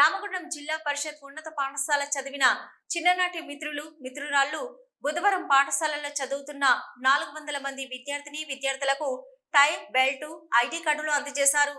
రామగుండం జిల్లా పరిషత్ ఉన్నత పాఠశాల చదివిన చిన్ననాటి మిత్రులు మిత్రురాళ్ళు బుధవారం పాఠశాలలో చదువుతున్న నాలుగు వందల మంది విద్యార్థిని విద్యార్థులకు టై బెల్ట్ ఐటీ కార్డులు అందజేశారు.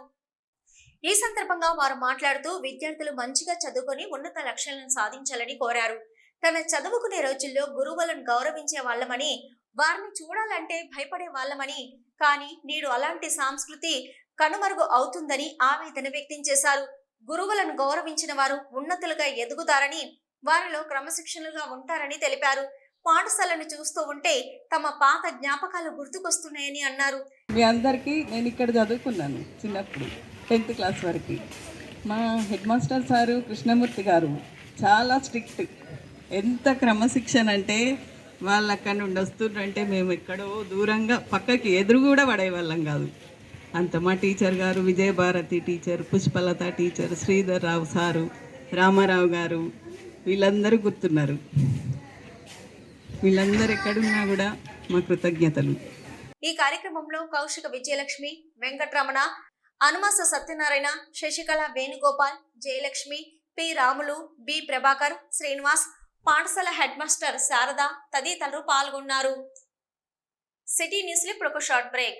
ఈ సందర్భంగా వారు మాట్లాడుతూ విద్యార్థులు మంచిగా చదువుకొని ఉన్నత లక్ష్యాలను సాధించాలని కోరారు. తన చదువుకునే రోజుల్లో గురువులను గౌరవించే వాళ్ళమని వారిని చూడాలంటే భయపడే వాళ్ళమని కానీ నేడు అలాంటి సంస్కృతి కనుమరుగు అవుతుందని ఆవేదన వ్యక్తం చేశారు. గురువులను గౌరవించిన వారు ఉన్నతులుగా ఎదుగుతారని వారిలో క్రమశిక్షణలుగా ఉంటారని తెలిపారు. పాఠశాలను చూస్తూ ఉంటే తమ పాత జ్ఞాపకాలు గుర్తుకొస్తున్నాయని అన్నారు. మీ అందరికీ నేను ఇక్కడ చదువుకున్నాను చిన్నప్పుడు టెన్త్ క్లాస్ వరకు. మా హెడ్ మాస్టర్ సారు కృష్ణమూర్తి గారు చాలా స్ట్రిక్ట్. ఎంత క్రమశిక్షణ అంటే వాళ్ళు అక్కడ నుండి వస్తుండ్రంటే మేము ఎక్కడో దూరంగా పక్కకి ఎదురు కూడా పడేవాళ్ళం కాదు. అంత మా టీచర్ గారు Vijayabharati teacher Pushpalatha teacher Sridhar Rao sir Ramarao గారు వీళ్ళందరూ గుర్తున్నారు. వీళ్ళందరూ ఎక్కడున్నా కూడా మా కృతజ్ఞతలు. ఈ కార్యక్రమంలో కౌశిక విజయలక్ష్మి వెంకటరమణ అనుమాస సత్యనారాయణ శశికళ వేణుగోపాల్ జయలక్ష్మి పి రాములు బి ప్రభాకర్ శ్రీనివాస్ పాఠశాల హెడ్ మాస్టర్ శారద తదితరులు పాల్గొన్నారు. సిటీ న్యూస్ ఇప్పుడు ఒక షార్ట్ బ్రేక్.